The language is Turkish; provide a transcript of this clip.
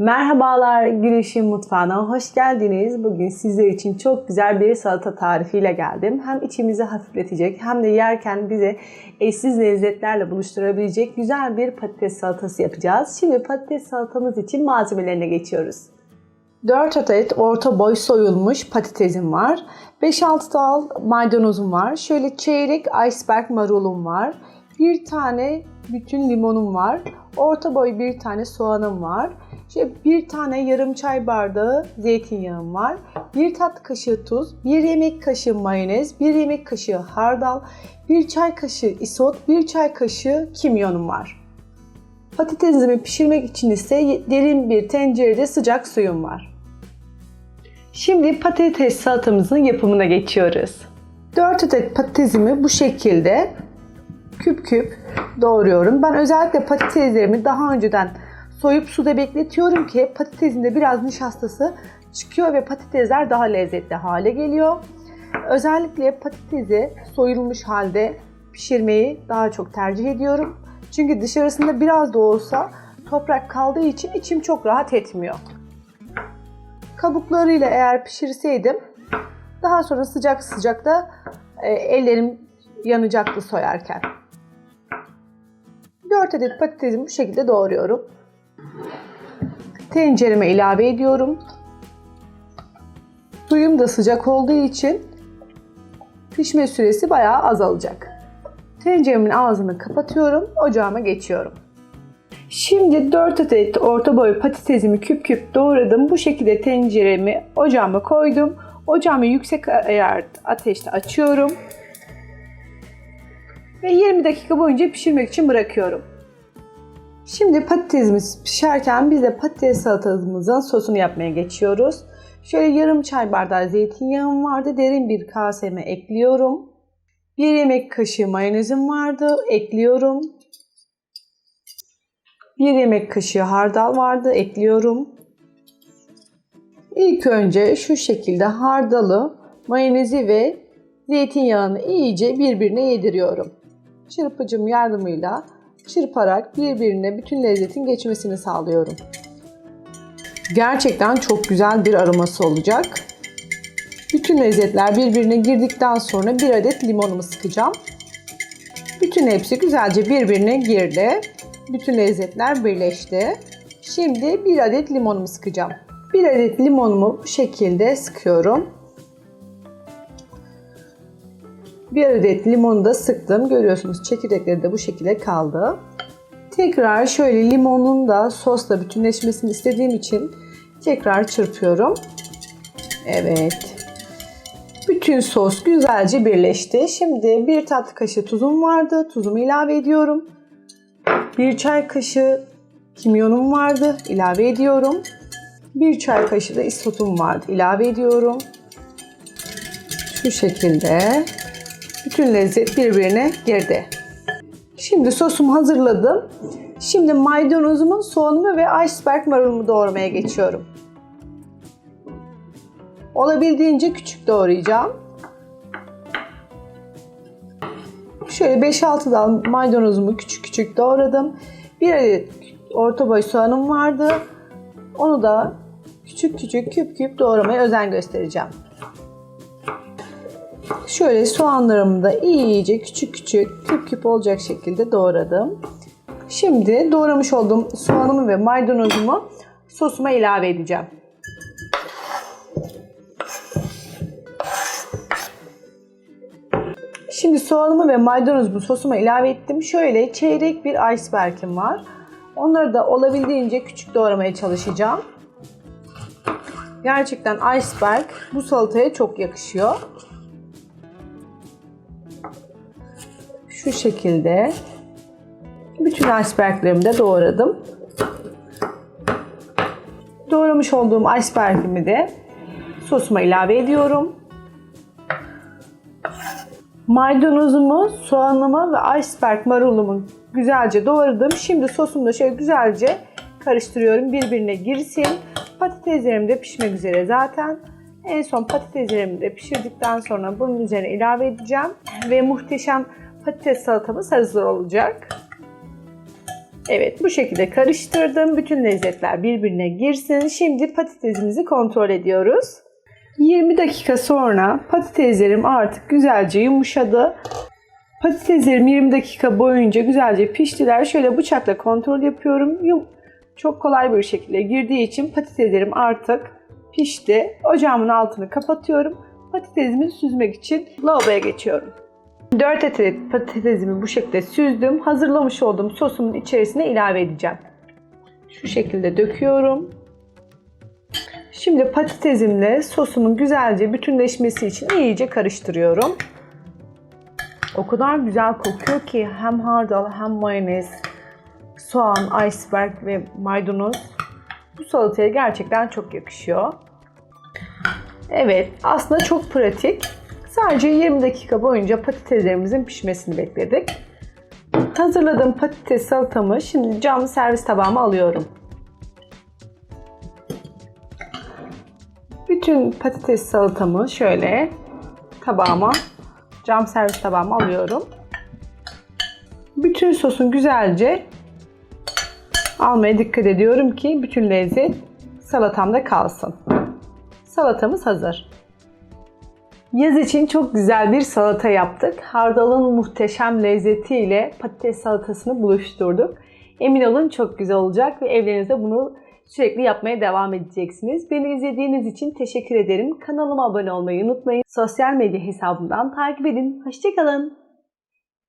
Merhabalar Güneş'in mutfağına hoş geldiniz. Bugün sizler için çok güzel bir salata tarifiyle geldim. Hem içimizi hafifletecek hem de yerken bize eşsiz lezzetlerle buluşturabilecek güzel bir patates salatası yapacağız. Şimdi patates salatamız için malzemelerine geçiyoruz. 4 adet orta boy soyulmuş patatesim var. 5-6 dal maydanozum var. Şöyle çeyrek iceberg marulum var. Bir tane bütün limonum var. Orta boy bir tane soğanım var. İşte bir tane yarım çay bardağı zeytinyağım var. Bir tatlı kaşığı tuz, bir yemek kaşığı mayonez, bir yemek kaşığı hardal, bir çay kaşığı isot, bir çay kaşığı kimyonum var. Patatesimi pişirmek için ise derin bir tencerede sıcak suyum var. Şimdi patates salatamızın yapımına geçiyoruz. 4 adet patatesimi bu şekilde küp küp doğruyorum. Ben özellikle patateslerimi daha önceden soyup suda bekletiyorum ki patatesinde biraz nişastası çıkıyor ve patatesler daha lezzetli hale geliyor. Özellikle patatesi soyulmuş halde pişirmeyi daha çok tercih ediyorum. Çünkü dışarısında biraz da olsa toprak kaldığı için içim çok rahat etmiyor. Kabuklarıyla eğer pişirseydim daha sonra sıcak sıcak da e, ellerim yanacaktı soyarken. 4 adet patatesimi bu şekilde doğruyorum. Tencereme ilave ediyorum. Suyum da sıcak olduğu için pişme süresi bayağı azalacak. Tenceremin ağzını kapatıyorum, ocağıma geçiyorum. Şimdi 4 adet orta boy patatesimi küp küp doğradım. Bu şekilde tenceremi ocağıma koydum. Ocağımı yüksek ayar ateşte açıyorum. Ve 20 dakika boyunca pişirmek için bırakıyorum. Şimdi patatesimiz pişerken biz de patates salatamızın sosunu yapmaya geçiyoruz. Şöyle yarım çay bardağı zeytinyağım vardı. Derin bir kaseme ekliyorum. Bir yemek kaşığı mayonezim vardı. Ekliyorum. Bir yemek kaşığı hardal vardı. Ekliyorum. İlk önce şu şekilde hardalı, mayonezi ve zeytinyağını iyice birbirine yediriyorum. Çırpıcım yardımıyla çırparak birbirine bütün lezzetin geçmesini sağlıyorum. Gerçekten çok güzel bir aroması olacak. Bütün lezzetler birbirine girdikten sonra bir adet limonumu sıkacağım. Bütün hepsi güzelce birbirine girdi. Bütün lezzetler birleşti. Şimdi bir adet limonumu sıkacağım. Bir adet limonumu bu şekilde sıkıyorum. Bir adet limonu da sıktım. Görüyorsunuz çekirdekleri de bu şekilde kaldı. Tekrar şöyle limonun da sosla bütünleşmesini istediğim için tekrar çırpıyorum. Evet. Bütün sos güzelce birleşti. Şimdi bir tatlı kaşığı tuzum vardı. Tuzumu ilave ediyorum. Bir çay kaşığı kimyonum vardı. ilave ediyorum. Bir çay kaşığı da isotum vardı. ilave ediyorum. Şu şekilde bütün lezzet birbirine girdi. Şimdi sosumu hazırladım. Şimdi maydanozumu, soğanumu ve iceberg marulumu doğramaya geçiyorum. Olabildiğince küçük doğrayacağım. Şöyle 5-6 dal maydanozumu küçük küçük doğradım. Bir adet orta boy soğanım vardı. Onu da küçük küçük küp küp doğramaya özen göstereceğim. Şöyle soğanlarımı da iyice küçük küçük küp küp olacak şekilde doğradım. Şimdi doğramış olduğum soğanımı ve maydanozumu sosuma ilave edeceğim. Şimdi soğanımı ve maydanozumu sosuma ilave ettim. Şöyle çeyrek bir iceberg'im var. Onları da olabildiğince küçük doğramaya çalışacağım. Gerçekten iceberg bu salataya çok yakışıyor. Şu şekilde bütün iceberglerimi de doğradım. Doğramış olduğum icebergimi de sosuma ilave ediyorum. Maydanozumu, soğanımı ve iceberg marulumu güzelce doğradım. Şimdi sosumu da şöyle güzelce karıştırıyorum. Birbirine girsin. Patateslerim de pişmek üzere zaten. En son patateslerimi de pişirdikten sonra bunun üzerine ilave edeceğim. Ve muhteşem patates salatamız hazır olacak. Evet bu şekilde karıştırdım. Bütün lezzetler birbirine girsin. Şimdi patatesimizi kontrol ediyoruz. 20 dakika sonra patateslerim artık güzelce yumuşadı. Patateslerim 20 dakika boyunca güzelce piştiler. Şöyle bıçakla kontrol yapıyorum. Çok kolay bir şekilde girdiği için patateslerim artık pişti. Ocağımın altını kapatıyorum. Patatesimi süzmek için lavaboya geçiyorum. 4 adet patatesimi bu şekilde süzdüm. Hazırlamış olduğum sosumun içerisine ilave edeceğim. Şu şekilde döküyorum. Şimdi patatesimle sosumun güzelce bütünleşmesi için iyice karıştırıyorum. O kadar güzel kokuyor ki hem hardal hem mayonez, soğan, iceberg ve maydanoz bu salataya gerçekten çok yakışıyor. Evet, aslında çok pratik. Sadece 20 dakika boyunca patateslerimizin pişmesini bekledik. Hazırladığım patates salatamı şimdi cam servis tabağıma alıyorum. Bütün patates salatamı şöyle tabağıma, cam servis tabağıma alıyorum. Bütün sosun güzelce almaya dikkat ediyorum ki bütün lezzet salatamda kalsın. Salatamız hazır. Yaz için çok güzel bir salata yaptık. Hardalın muhteşem lezzetiyle patates salatasını buluşturduk. Emin olun çok güzel olacak ve evlerinizde bunu sürekli yapmaya devam edeceksiniz. Beni izlediğiniz için teşekkür ederim. Kanalıma abone olmayı unutmayın. Sosyal medya hesabımdan takip edin. Hoşçakalın.